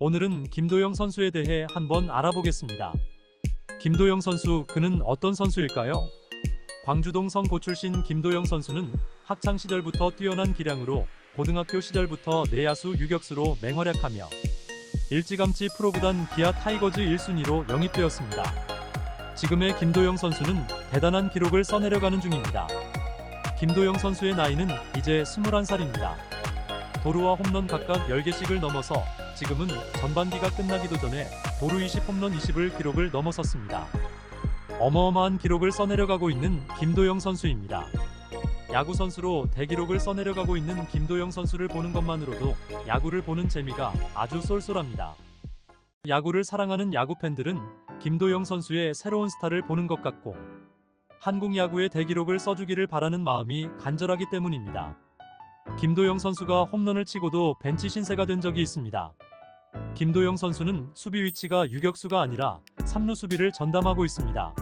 오늘은 김도영 선수에 대해 한번 알아보겠습니다. 김도영 선수, 그는 어떤 선수일까요? 광주동 성고 출신 김도영 선수는 학창 시절부터 뛰어난 기량으로 고등학교 시절부터 내야수 유격수로 맹활약하며 일찌감치 프로구단 기아 타이거즈 1순위로 영입되었습니다. 지금의 김도영 선수는 대단한 기록을 써내려가는 중입니다. 김도영 선수의 나이는 이제 21살입니다. 도루와 홈런 각각 10개씩을 넘어서 지금은 전반기가 끝나기도 전에 도루 20 홈런 20을 기록을 넘어섰습니다. 어마어마한 기록을 써내려가고 있는 김도영 선수입니다. 야구 선수로 대기록을 써내려가고 있는 김도영 선수를 보는 것만으로도 야구를 보는 재미가 아주 쏠쏠합니다. 야구를 사랑하는 야구 팬들은 김도영 선수의 새로운 스타를 보는 것 같고 한국 야구의 대기록을 써주기를 바라는 마음이 간절하기 때문입니다. 김도영 선수가 홈런을 치고도 벤치 신세가 된 적이 있습니다. 김도영 선수는 수비 위치가 유격수가 아니라 3루 수비를 전담하고 있습니다.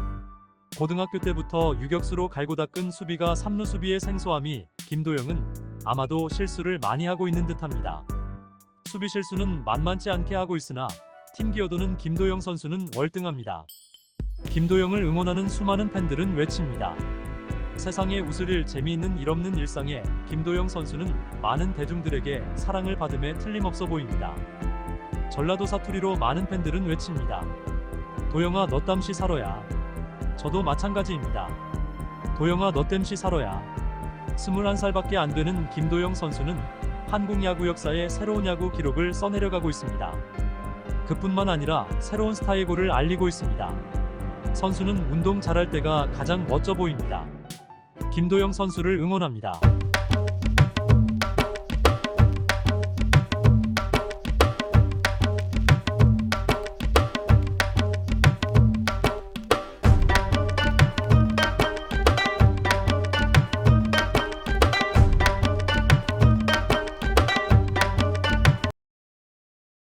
고등학교 때부터 유격수로 갈고 닦은 수비가 3루 수비의 생소함이 김도영은 아마도 실수를 많이 하고 있는 듯합니다. 수비 실수는 만만치 않게 하고 있으나 팀 기여도는 김도영 선수는 월등합니다. 김도영을 응원하는 수많은 팬들은 외칩니다. 세상에 웃을 일 재미있는 일 없는 일상에 김도영 선수는 많은 대중들에게 사랑을 받음에 틀림없어 보입니다. 전라도 사투리로 많은 팬들은 외칩니다. 도영아 너 땀시 살아야. 저도 마찬가지입니다. 도영아 너 땜시 살아야. 21살밖에 안 되는 김도영 선수는 한국 야구 역사의 새로운 야구 기록을 써내려가고 있습니다. 그뿐만 아니라 새로운 스타의 골을 알리고 있습니다. 선수는 운동 잘할 때가 가장 멋져 보입니다. 김도영 선수를 응원합니다.